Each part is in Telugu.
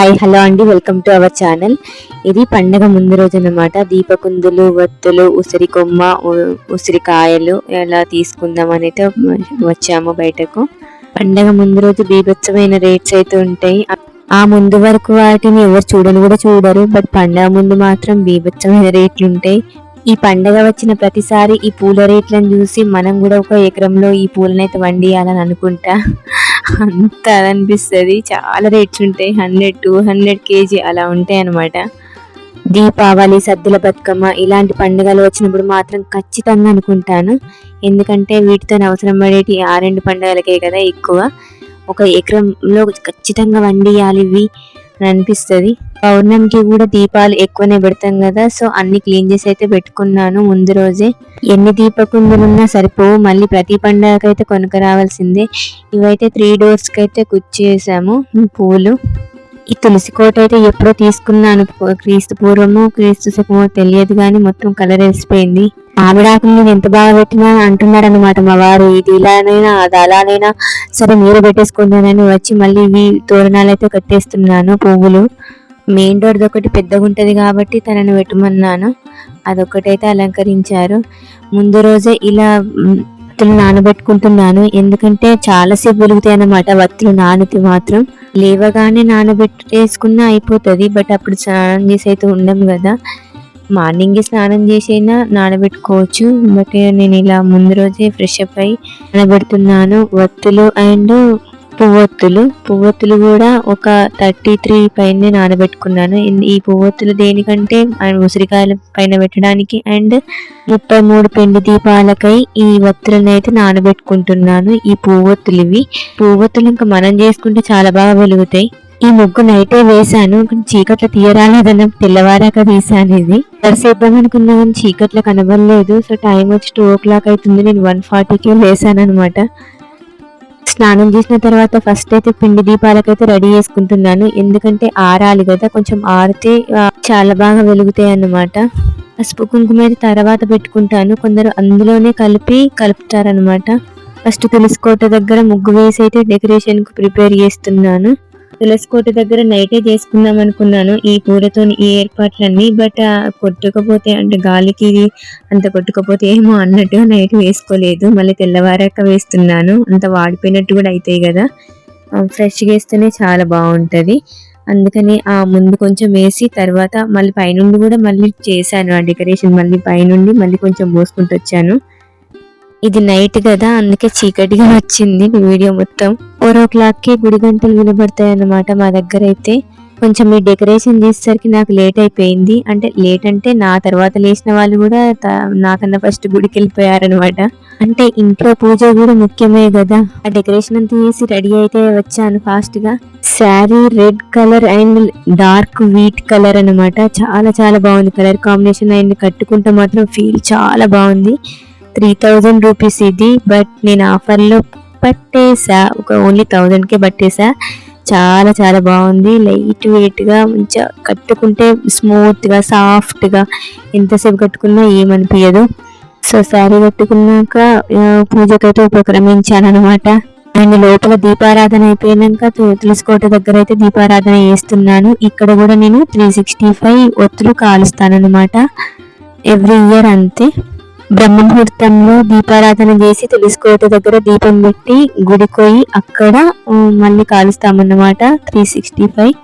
హాయ్ హలో అండి. Welcome to our channel. ఇది పండగ ముందు రోజు అనమాట దీపకుందులు వత్తులు ఉసిరి కొమ్మ ఉసిరికాయలు ఎలా తీసుకుందాం అయితే వచ్చాము బయటకు. పండగ ముందు రోజు బీభత్సమైన రేట్స్ అయితే ఉంటాయి. ఆ ముందు వరకు వాటిని ఎవరు చూడని కూడా చూడరు. బట్ పండగ ముందు మాత్రం బీభత్సమైన రేట్లు ఉంటాయి. ఈ పండగ వచ్చిన ప్రతిసారి ఈ పూల రేట్లను చూసి మనం కూడా ఒక ఎకరంలో ఈ పూలనైతే వండియాలని అనుకుంటా. అంత అనిపిస్తుంది చాలా రేట్స్ ఉంటాయి. హండ్రెడ్ టూ హండ్రెడ్ కేజీ అలా ఉంటాయి అన్నమాట. దీపావళి సద్దుల బతుకమ్మ ఇలాంటి పండుగలు వచ్చినప్పుడు మాత్రం ఖచ్చితంగా అనుకుంటాను. ఎందుకంటే వీటితో అవసరం పడేటి ఆ రెండు పండుగలకే కదా ఎక్కువ. ఒక ఎకరంలో ఖచ్చితంగా వండియాలి. ఇవి అనిపిస్తుంది. పౌర్ణమికి కూడా దీపాలు ఎక్కువనే పెడతాం కదా సో అన్ని క్లీన్ చేసి అయితే పెట్టుకున్నాను ముందు రోజే. ఎన్ని దీపకుందులున్నా సరిపోవు మళ్ళీ ప్రతి పండగకైతే కొనుక రావాల్సిందే ఇవైతే త్రీ డోర్స్కి అయితే కుచ్చేసాము పూలు. ఈ తులసి కోట అయితే ఎప్పుడో తీసుకున్నాను క్రీస్తు పూర్వము క్రీస్తు శకమో తెలియదు కానీ మొత్తం కలర్ వేసిపోయింది. మామిడాకులు నేను ఎంత బాగా పెట్టినా అంటున్నారు అనమాట మా వారు. ఇది ఇలానైనా అది అలానైనా సరే మీరు పెట్టేసుకుందానని వచ్చి మళ్ళీ ఇవి తోరణాలు అయితే కట్టేస్తున్నాను పువ్వులు. మెయిన్ డోర్ ఒకటి పెద్దగా ఉంటుంది కాబట్టి తనని పెట్టమన్నాను. అదొకటైతే అలంకరించారు. ముందు రోజే ఇలా వత్తులు నానబెట్టుకుంటున్నాను. ఎందుకంటే చాలాసేపు వెలుగుతాయి అన్నమాట వత్తులు నానితే మాత్రం. లేవగానే నానబెట్టేసుకున్నా అయిపోతుంది బట్ అప్పుడు స్నానం చేసి అయితే ఉండం కదా. మార్నింగ్ స్నానం చేసైనా నానబెట్టుకోవచ్చు. బట్ నేను ఇలా ముందు రోజే ఫ్రెష్ అప్ అయి నానబెడుతున్నాను. వత్తులు అండ్ పువ్వొత్తులు. పువ్వొత్తులు కూడా ఒక థర్టీ త్రీ పైన నానబెట్టుకున్నాను. ఈ పువ్వొత్తులు దేనికంటే ఆయన ఉసిరికాయల పైన పెట్టడానికి అండ్ ముప్పై మూడు పిండి దీపాలకై ఈ ఒత్తులను అయితే నానబెట్టుకుంటున్నాను. ఈ పువ్వొత్తులు ఇవి. పువ్వొత్తులు ఇంకా మనం చేసుకుంటే చాలా బాగా వెలుగుతాయి. ఈ ముగ్గు నైటే వేశాను కానీ చీకట్లో తీయరాలేదన్న తెల్లవారాక తీసాను ఇది. సరిసేద్దాం అనుకున్నా కానీ చీకట్లో కనబడలేదు. సో టైం వచ్చి టూ ఓ క్లాక్ అవుతుంది నేను వన్ ఫార్టీకే వేసాను అనమాట స్నానం చేసిన తర్వాత ఫస్ట్ అయితే పిండి దీపాలకైతే రెడీ చేసుకుంటున్నాను. ఎందుకంటే ఆరాలి కదా కొంచెం ఆరితే చాలా బాగా వెలుగుతాయి అన్నమాట. పసుపు కుంకుమ అయితే తర్వాత పెట్టుకుంటాను. కొందరు అందులోనే కలిపి కలుపుతారనమాట ఫస్ట్ తెలుసుకోట దగ్గర ముగ్గు వేసి అయితే డెకరేషన్కు ప్రిపేర్ చేస్తున్నాను. తులసికోట దగ్గర నైటే చేసుకుందాం అనుకున్నాను. ఈ పూలతో ఈ ఏర్పాట్లన్నీ బట్ కొట్టుకపోతే అంటే గాలికి అంత కొట్టుకపోతే ఏమో అన్నట్టు నైట్ వేసుకోలేదు. మళ్ళీ తెల్లవారాక వేస్తున్నాను. అంత వాడిపోయినట్టు కూడా అవుతాయి కదా. ఫ్రెష్గా వేస్తేనే చాలా బాగుంటుంది. అందుకని ఆ ముందు కొంచెం వేసి తర్వాత మళ్ళీ పైనుండి కూడా మళ్ళీ చేశాను ఆ డెకరేషన్. మళ్ళీ పైనుండి మళ్ళీ కొంచెం పోసుకుంటూ వచ్చాను ఇది నైట్ కదా అందుకే చీకటిగా వచ్చింది వీడియో మొత్తం. ఫోర్ ఓ గుడి గంటలు వినబడతాయి అన్నమాట మా దగ్గర అయితే. కొంచెం ఈ డెకరేషన్ చేసేసరికి నాకు లేట్ అయిపోయింది. అంటే లేట్ అంటే నా తర్వాత లేచిన వాళ్ళు కూడా నాకన్నా ఫస్ట్ గుడికి వెళ్ళిపోయారనమాట అంటే ఇంట్లో పూజ కూడా ముఖ్యమే కదా. ఆ డెకరేషన్ అంతా చేసి రెడీ అయితే వచ్చాను ఫాస్ట్గా. Sari red colour and dark wheat colour అనమాట చాలా చాలా బాగుంది. కలర్ కాంబినేషన్ అండ్ కట్టుకుంటే మాత్రం ఫీల్ చాలా బాగుంది. త్రీ థౌజండ్ రూపీస్ ఇది. బట్ నేను ఆఫర్లో పట్టేసా ఒక ఓన్లీ థౌజండ్కే పట్టేసా చాలా చాలా బాగుంది. లైట్ వెయిట్గా మంచిగా కట్టుకుంటే స్మూత్గా సాఫ్ట్గా ఎంతసేపు కట్టుకున్నా ఏమనిపించదు సో శారీ కట్టుకున్నాక పూజకైతే ఉపక్రమించాను అనమాట అండ్ లోపల దీపారాధన అయిపోయినాక తు- తులసికోట దగ్గర అయితే దీపారాధన చేస్తున్నాను. ఇక్కడ కూడా నేను త్రీ సిక్స్టీ ఫైవ్ ఒత్తులు కాలుస్తాను అనమాట ఎవ్రీ ఇయర్ అంతే. బ్రహ్మముహూర్తంలో దీపారాధన చేసి తులసికోట దగ్గర దీపం పెట్టి గుడికొయి అక్కడ మళ్ళీ కాలుస్తామన్నమాట త్రీ సిక్స్టీ ఫైవ్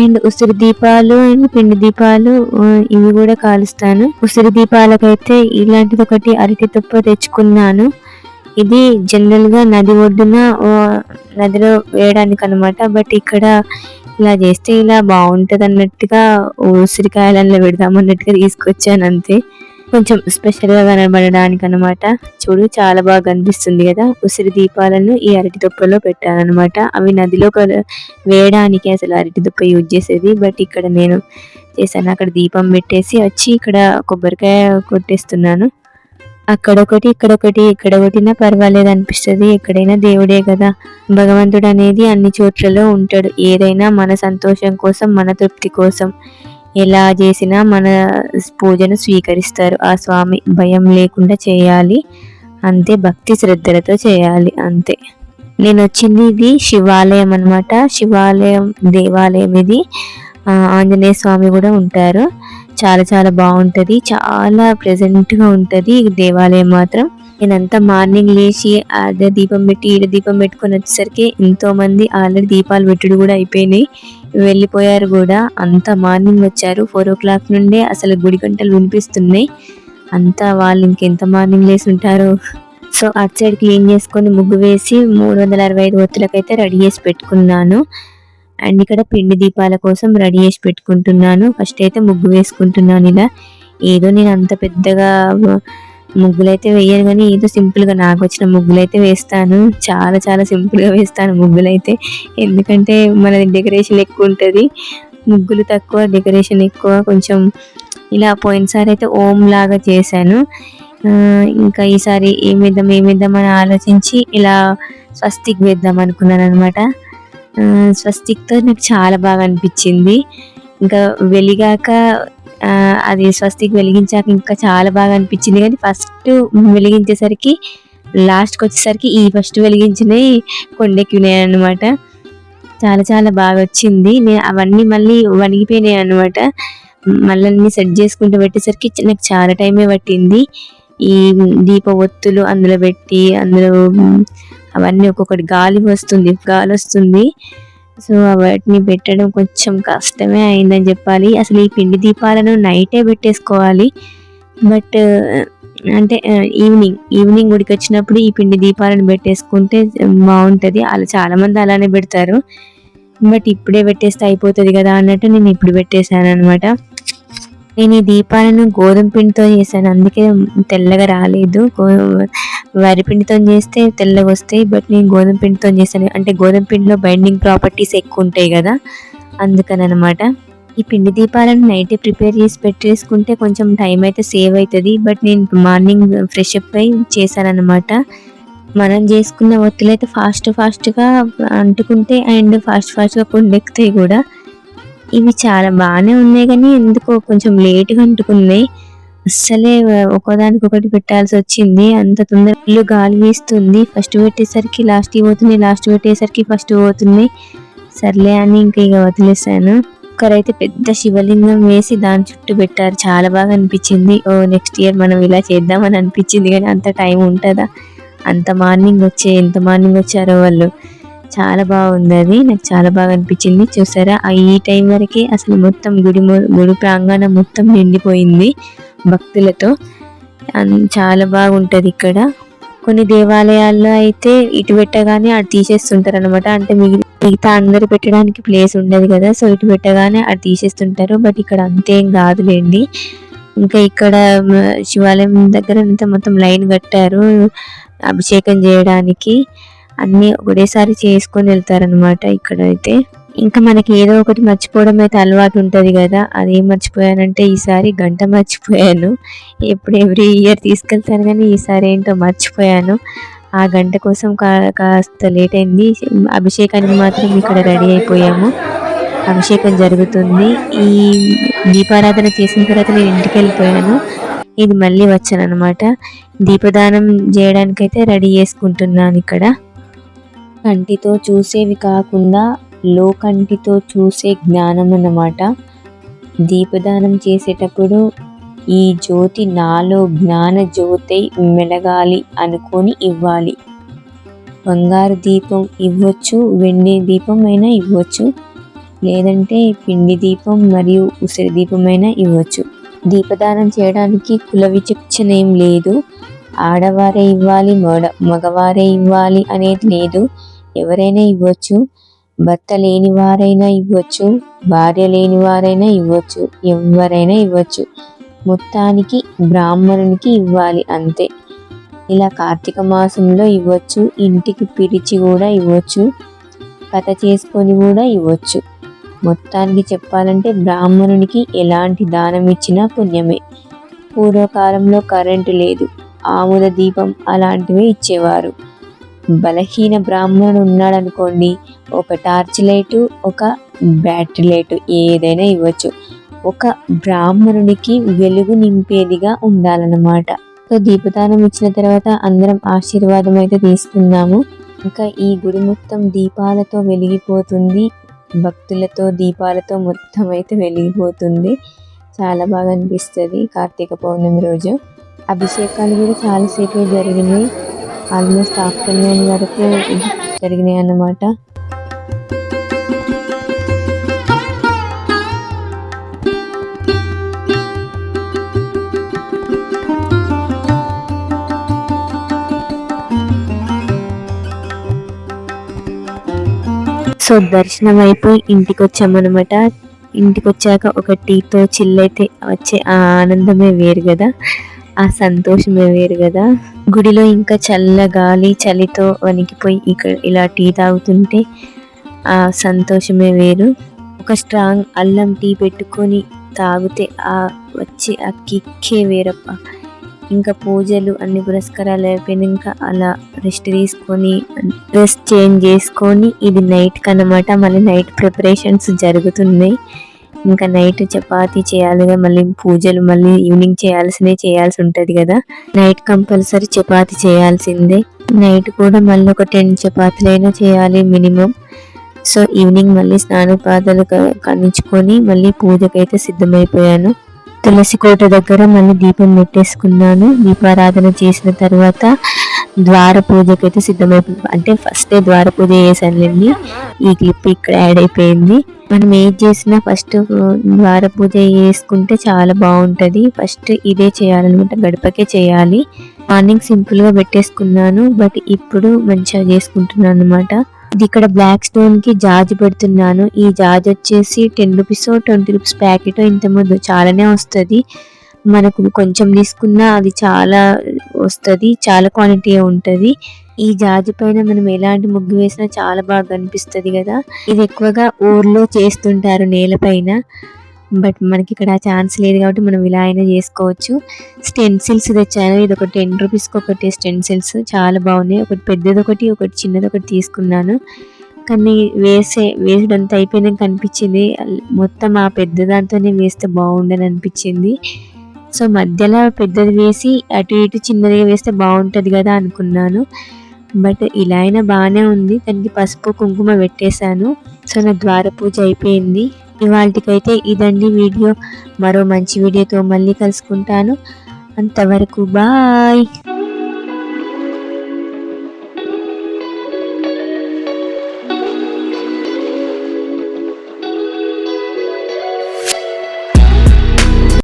అండ్ ఉసిరి దీపాలు అండ్ పిండి దీపాలు ఇవి కూడా కాలుస్తాను. ఉసిరి దీపాలకైతే ఇలాంటిది ఒకటి అరటి తుప్ప తెచ్చుకున్నాను. ఇది జనరల్గా నది ఒడ్డున నదిలో వేయడానికి అనమాట బట్ ఇక్కడ ఇలా చేస్తే ఇలా బాగుంటది అన్నట్టుగా ఉసిరికాయలలో పెడదాం అన్నట్టుగా తీసుకొచ్చాను అంతే. కొంచెం స్పెషల్గా కనబడడానికి అనమాట చూడు చాలా బాగా కనిపిస్తుంది కదా. ఉసిరి దీపాలను ఈ అరటి దుప్పలో పెట్టానన్నమాట. అవి నదిలో కల- వేయడానికి అసలు అరటి దుప్ప యూజ్ చేసేది. బట్ ఇక్కడ నేను చేశాను. అక్కడ దీపం పెట్టేసి వచ్చి ఇక్కడ కొబ్బరికాయ కొట్టేస్తున్నాను. అక్కడ ఒకటి ఇక్కడ ఒకటి ఎక్కడ కొట్టినా పర్వాలేదు అనిపిస్తుంది. ఎక్కడైనా దేవుడే కదా. భగవంతుడు అనేది అన్ని చోట్లలో ఉంటాడు. ఏదైనా మన సంతోషం కోసం మన తృప్తి కోసం. ఎలా చేసినా మన పూజను స్వీకరిస్తారు. ఆ స్వామి భయం లేకుండా చేయాలి. అంతే భక్తి శ్రద్ధలతో చేయాలి. అంతే. నేను వచ్చింది ఇది శివాలయం అన్నమాట. శివాలయం దేవాలయం ఇది. ఆంజనేయ స్వామి కూడా ఉంటారు. చాలా చాలా బాగుంటుంది. చాలా ప్రెజెంట్ ఉంటుంది. ఈ దేవాలయం మాత్రం. నేనంతా మార్నింగ్ లేచి అదే దీపం పెట్టి ఈడ దీపం పెట్టుకొని వచ్చేసరికి ఎంతోమంది ఆల్రెడీ దీపాలు పెట్టుడు కూడా అయిపోయినాయి. వెళ్ళిపోయారు కూడా. అంత మార్నింగ్ వచ్చారు. ఫోర్ ఓ క్లాక్ నుండే అసలు గుడి గంటలు వినిపిస్తున్నాయి. అంతా వాళ్ళు ఇంకెంత మార్నింగ్ లేసి ఉంటారు. సో అటు సైడ్ క్లీన్ చేసుకొని ముగ్గు వేసి మూడు వందల అరవై ఐదు ఒత్తులకైతే రెడీ చేసి పెట్టుకున్నాను. అండ్ ఇక్కడ పిండి దీపాల కోసం రెడీ చేసి పెట్టుకుంటున్నాను. ఫస్ట్ అయితే ముగ్గు వేసుకుంటున్నాను ఇలా. ఏదో నేను అంత పెద్దగా ముగ్గులైతే వేయరు వేయను కానీ ఏదో సింపుల్గా నాకు వచ్చిన ముగ్గులైతే వేస్తాను. చాలా చాలా సింపుల్గా వేస్తాను ముగ్గులైతే. ఎందుకంటే మనది డెకరేషన్ ఎక్కువ ఉంటుంది. ముగ్గులు తక్కువ డెకరేషన్ ఎక్కువ. కొంచెం ఇలా పోయినసారి అయితే ఓం లాగా చేశాను. ఇంకా ఈసారి ఏం విద్దాం ఏం అని ఆలోచించి ఇలా స్వస్తిక్ వేద్దాం అనుకున్నాను అనమాట స్వస్తిక్తో నాకు చాలా బాగా అనిపించింది. ఇంకా వెలిగాక అది స్వస్తికి వెలిగించాక ఇంకా చాలా బాగా అనిపించింది. కానీ ఫస్ట్ వెలిగించేసరికి లాస్ట్కి వచ్చేసరికి ఈ ఫస్ట్ వెలిగించినవి కొండెక్కినాయి అనమాట చాలా చాలా బాగా వచ్చింది. నేను అవన్నీ మళ్ళీ వణిగిపోయినాయి అనమాట మళ్ళీ అన్ని సెట్ చేసుకుంటూ పెట్టేసరికి నాకు చాలా టైమే పట్టింది. ఈ దీప ఒత్తులు అందులో పెట్టి అందులో అవన్నీ ఒక్కొక్కటి గాలి వస్తుంది గాలి వస్తుంది. సో వాటిని పెట్టడం కొంచెం కష్టమే అయిందని చెప్పాలి. అసలు ఈ పిండి దీపాలను నైటే పెట్టేసుకోవాలి. బట్ అంటే ఈవినింగ్ ఈవినింగ్ గుడికి వచ్చినప్పుడు ఈ పిండి దీపాలను పెట్టేసుకుంటే బాగుంటుంది. అలా చాలా మంది అలానే పెడతారు. బట్ ఇప్పుడే పెట్టేస్తే అయిపోతుంది కదా అన్నట్టు నేను ఇప్పుడు పెట్టేశాను అనమాట నేను ఈ దీపాలను గోధుమ పిండితో చేశాను. అందుకే తెల్లగా రాలేదు. గో- వరి పిండితో చేస్తే తెల్లగా వస్తాయి బట్ నేను గోధుమ పిండితో చేశాను. అంటే గోధుమ పిండిలో బైండింగ్ ప్రాపర్టీస్ ఎక్కువ ఉంటాయి కదా అందుకని అనమాట ఈ పిండి దీపాలను నైట్ ప్రిపేర్ చేసి పెట్టేసుకుంటే కొంచెం టైం అయితే సేవ్ అవుతుంది బట్ నేను మార్నింగ్ ఫ్రెష్ అప్ అయి చేశానన్నమాట మనం చేసుకున్న ఒత్తులు అయితే ఫాస్ట్ ఫాస్ట్గా అంటుకుంటే అండ్ ఫాస్ట్ ఫాస్ట్గా కొండెక్కుతాయి కూడా. ఇవి చాలా బాగానే ఉన్నాయి కానీ ఎందుకో కొంచెం లేట్గా అంటుకున్నాయి. అస్సలే ఒకదానికి ఒకటి పెట్టాల్సి వచ్చింది అంత తొందర ఇల్లు గాలి వీస్తుంది. ఫస్ట్ పెట్టేసరికి లాస్ట్ పోతుంది లాస్ట్ పెట్టేసరికి ఫస్ట్ పోతున్నాయి. సర్లే అని ఇంకా ఇక వదిలేసాను ఒకరైతే పెద్ద శివలింగం వేసి దాని చుట్టూ పెట్టారు. చాలా బాగా అనిపించింది. ఓ నెక్స్ట్ ఇయర్ మనం ఇలా చేద్దామని అనిపించింది కానీ అంత టైం ఉంటుందా? అంత మార్నింగ్ వచ్చే ఎంత మార్నింగ్ వచ్చారో వాళ్ళు. చాలా బాగుంది అది నాకు చాలా బాగా అనిపించింది. చూసారా? ఈ టైం వరకే అసలు మొత్తం గుడి గుడి ప్రాంగణం మొత్తం నిండిపోయింది భక్తులతో. అన్- చాలా బాగుంటుంది ఇక్కడ. కొన్ని దేవాలయాల్లో అయితే ఇటు పెట్టగానే అటు తీసేస్తుంటారు అనమాట అంటే మిగి- మిగతా అందరు పెట్టడానికి ప్లేస్ ఉండదు కదా. సో ఇటు పెట్టగానే అటు తీసేస్తుంటారు. బట్ ఇక్కడ అంతేం కాదులేండి. ఇంకా ఇక్కడ శివాలయం దగ్గర అంతా మొత్తం లైన్ కట్టారు అభిషేకం చేయడానికి. అన్నీ ఒకటేసారి చేసుకొని వెళ్తారనమాట ఇక్కడ అయితే ఇంకా మనకి ఏదో ఒకటి మర్చిపోవడం అయితే అలవాటు ఉంటుంది కదా. అదేం మర్చిపోయానంటే ఈసారి గంట మర్చిపోయాను. ఎప్పుడు ఎవ్రీ ఇయర్ తీసుకెళ్తాను కానీ ఈసారి ఏంటో మర్చిపోయాను. ఆ గంట కోసం కా- కాస్త లేట్ అయింది. అభిషేకానికి మాత్రం ఇక్కడ రెడీ అయిపోయాము. అభిషేకం జరుగుతుంది. ఈ దీపారాధన చేసిన తర్వాత నేను ఇంటికి వెళ్ళిపోయాను. ఇది మళ్ళీ వచ్చాను అనమాట దీపదానం చేయడానికైతే రెడీ చేసుకుంటున్నాను ఇక్కడ. కంటితో చూసేవి కాకుండా లోకంటితో చూసే జ్ఞానం అన్నమాట. దీపదానం చేసేటప్పుడు ఈ జ్యోతి నాలో జ్ఞాన జ్యోతి మెలగాలి అనుకొని ఇవ్వాలి. బంగారు దీపం ఇవ్వచ్చు వెండి దీపం అయినా ఇవ్వచ్చు లేదంటే పిండి దీపం మరియు ఉసిరి దీపం అయినా ఇవ్వచ్చు. దీపదానం చేయడానికి కుల విచక్షణ ఏం లేదు. ఆడవారే ఇవ్వాలి మగ మగవారే ఇవ్వాలి అనేది లేదు. ఎవరైనా ఇవ్వచ్చు. భర్త లేని వారైనా ఇవ్వచ్చు. భార్య లేని వారైనా ఇవ్వచ్చు. ఎవరైనా ఇవ్వచ్చు. మొత్తానికి బ్రాహ్మణునికి ఇవ్వాలి అంతే. ఇలా కార్తీక మాసంలో ఇవ్వచ్చు. ఇంటికి పిలిచి కూడా ఇవ్వచ్చు. కథ చేసుకొని కూడా ఇవ్వచ్చు. మొత్తానికి చెప్పాలంటే బ్రాహ్మణునికి ఎలాంటి దానం ఇచ్చినా పుణ్యమే. పూర్వకాలంలో కరెంటు లేదు. ఆముద దీపం అలాంటివే ఇచ్చేవారు. బలహీన బ్రాహ్మణుడు ఉన్నాడనుకోండి ఒక టార్చ్ లైటు ఒక బ్యాటరీ లైటు ఏదైనా ఇవ్వచ్చు. ఒక బ్రాహ్మణుడికి వెలుగు నింపేదిగా ఉండాలన్నమాట. సో దీపదానం ఇచ్చిన తర్వాత అందరం ఆశీర్వాదం అయితే తీసుకున్నాము ఇంకా ఈ గుడి మొత్తం దీపాలతో వెలిగిపోతుంది. భక్తులతో దీపాలతో మొత్తం అయితే వెలిగిపోతుంది. చాలా బాగా అనిపిస్తుంది కార్తీక పౌర్ణమి రోజు. అభిషేకాలు కూడా చాలాసేపు జరిగినాయి. ఆల్మోస్ట్ ఆఫ్టర్నూన్ వరకు జరిగినాయి అన్నమాట. సో దర్శనం అయిపోయి ఇంటికి వచ్చామన్నమాట ఇంటికి వచ్చాక ఒక టీతో చిల్లైతే వచ్చే ఆ ఆనందమే వేరు కదా. ఆ సంతోషమే వేరు కదా. గుడిలో ఇంకా చల్ల గాలి చలితో వణికిపోయి ఇక్కడ ఇలా టీ తాగుతుంటే ఆ సంతోషమే వేరు. ఒక స్ట్రాంగ్ అల్లం టీ పెట్టుకొని తాగితే ఆ వచ్చి ఆ కిక్కే వేరప్ప. ఇంకా పూజలు అన్ని పురస్కారాలు అయిపోయినాక అలా రెస్ట్ తీసుకొని డ్రెస్ చేంజ్ చేసుకొని ఇది నైట్ కనమాట మళ్ళీ నైట్ ప్రిపరేషన్స్ జరుగుతున్నాయి. ఇంకా నైట్ చపాతి చేయాలిగా మళ్ళీ పూజలు మళ్ళీ ఈవినింగ్ చేయాల్సినవి చేయాల్సి ఉంటుంది కదా. నైట్ కంపల్సరీ చపాతి చేయాల్సిందే. నైట్ కూడా మళ్ళీ ఒక టెన్ చపాతీలైనా చేయాలి మినిమం. సో ఈవినింగ్ మళ్ళీ స్నానపాదాలు కనించుకొని మళ్ళీ పూజకైతే సిద్ధమైపోయాను. తులసి కోట దగ్గర మళ్ళీ దీపం పెట్టేసుకున్నాను. దీపారాధన చేసిన తర్వాత ద్వార పూజకి అయితే సిద్ధమైపోయింది అంటే ఫస్ట్ ద్వార పూజ చేశానులేండి. ఈ క్లిప్ ఇక్కడ యాడ్ అయిపోయింది. మనం ఏది చేసినా ఫస్ట్ ద్వార పూజ చేసుకుంటే చాలా బాగుంటది. ఫస్ట్ ఇదే చేయాలన్నమాట. గడపకే చేయాలి. మార్నింగ్ సింపుల్గా పెట్టేసుకున్నాను. బట్ ఇప్పుడు మంచిగా చేసుకుంటున్నాను అనమాట ఇది ఇక్కడ బ్లాక్ స్టోన్కి జాజ్ పెడుతున్నాను. ఈ జాజ్ వచ్చేసి ten rupees twenty rupees packet ఇంత ముందు చాలానే వస్తుంది. మనకు కొంచెం తీసుకున్నా అది చాలా వస్తుంది చాలా క్వాంటిటీ ఉంటుంది. ఈ జాజి పైన మనం ఎలాంటి ముగ్గు వేసినా చాలా బాగా అనిపిస్తుంది కదా. ఇది ఎక్కువగా ఊర్లో చేస్తుంటారు నేలపైన బట్ మనకి ఇక్కడ ఛాన్స్ లేదు కాబట్టి మనం ఇలా అయినా చేసుకోవచ్చు. స్టెన్సిల్స్ తెచ్చాను. ఇది ఒక టెన్ రూపీస్కి ఒకటి స్టెన్సిల్స్. చాలా బాగున్నాయి. ఒకటి పెద్దది ఒకటి ఒకటి చిన్నది ఒకటి తీసుకున్నాను. కానీ వేసే వేసడంతా అయిపోయినాక కనిపించింది మొత్తం ఆ పెద్ద దాంతోనే వేస్తే బాగుండని అనిపించింది. సో మధ్యలో పెద్దది వేసి అటు ఇటు చిన్నదిగా వేస్తే బాగుంటుంది కదా అనుకున్నాను. బట్ ఇలా అయినా బాగానే ఉంది. దానికి పసుపు కుంకుమ పెట్టేశాను. సో నా ద్వార పూజ అయిపోయింది. ఇవాళకైతే ఇదండి వీడియో. మరో మంచి వీడియోతో మళ్ళీ కలుసుకుంటాను. అంతవరకు బాయ్.